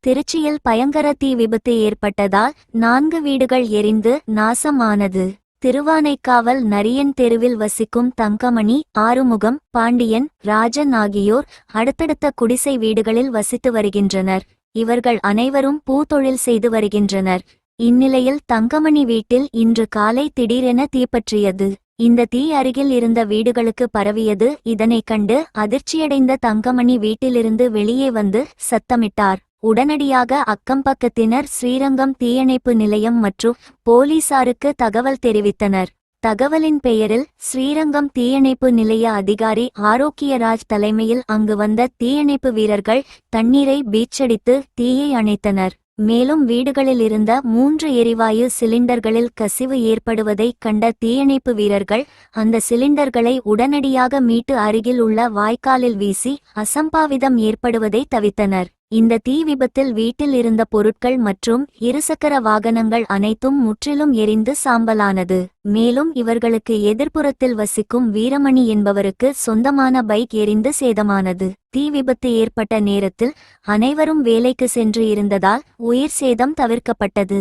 திருச்சியில் பயங்கர தீ விபத்து ஏற்பட்டதால் நான்கு வீடுகள் எரிந்து நாசமானது. திருவானைக்காவல் நரியன் தெருவில் வசிக்கும் தங்கமணி ஆறுமுகம் பாண்டியன் ராஜன் ஆகியோர் அடுத்தடுத்த குடிசை வீடுகளில் வசித்து வருகின்றனர். இவர்கள் அனைவரும் பூத்தொழில் செய்து வருகின்றனர். இந்நிலையில் தங்கமணி வீட்டில் இன்று காலை திடீரென தீப்பற்றியது இந்த தீ அருகில் இருந்த வீடுகளுக்கு பரவியது. இதனைக் கண்டு அதிர்ச்சியடைந்த தங்கமணி வீட்டிலிருந்து வெளியே வந்து சத்தமிட்டார். உடனடியாக அக்கம்பக்கத்தினர் ஸ்ரீரங்கம் தீயணைப்பு நிலையம் மற்றும் போலீசாருக்கு தகவல் தெரிவித்தனர். தகவலின் பெயரில் ஸ்ரீரங்கம் தீயணைப்பு நிலைய அதிகாரி ஆரோக்கியராஜ் தலைமையில் அங்கு வந்த தீயணைப்பு வீரர்கள் தண்ணீரை பீச்சடித்து தீயை அணைத்தனர். மேலும் வீடுகளில் இருந்த மூன்று எரிவாயு சிலிண்டர்களில் கசிவு ஏற்படுவதைக் கண்ட தீயணைப்பு வீரர்கள் அந்த சிலிண்டர்களை உடனடியாக மீட்டு அருகில் உள்ள வாய்க்காலில் வீசி அசம்பாவிதம் ஏற்படுவதை தவித்தனர் இந்த தீ விபத்தில் வீட்டில் இருந்த பொருட்கள் மற்றும் இருசக்கர வாகனங்கள் அனைத்தும் முற்றிலும் எரிந்து சாம்பலானது. மேலும் இவர்களுக்கு எதிர்ப்புறத்தில் வசிக்கும் வீரமணி என்பவருக்கு சொந்தமான பைக் எரிந்து சேதமானது. தீ விபத்து ஏற்பட்ட நேரத்தில் அனைவரும் வேலைக்கு சென்று இருந்ததால் உயிர் சேதம் தவிர்க்கப்பட்டது.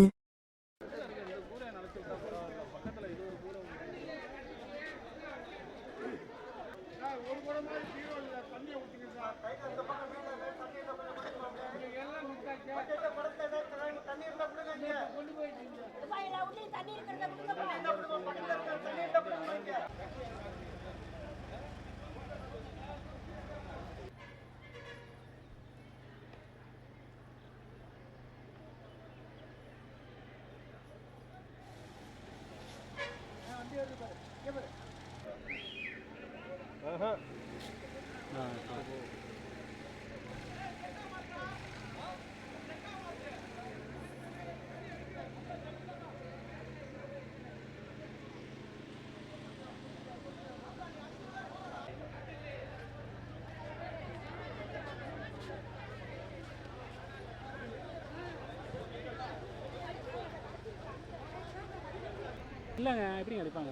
Uh-huh. No, it's not. இல்லைங்க எப்படிங்க அடிப்பாங்க?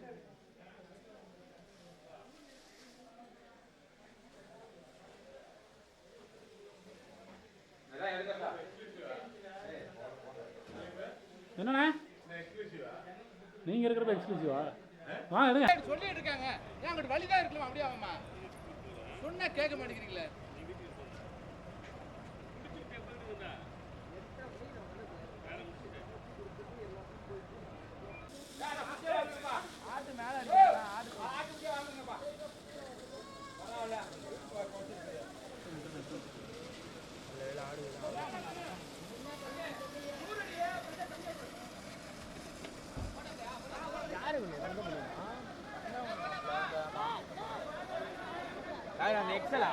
என்னண்ணா? நீங்கள் இருக்கிறப்ப எக்ஸ்க்ளூசிவா வாங்க எடுங்க சொல்லிட்டு இருக்காங்க. ஏன் அங்கிட்டு வழிதான் இருக்கலாம் அப்படியே ஆமாம்மா சொன்னா கேட்க மாட்டேங்கிறீங்களே. அந்த எக்ஸலா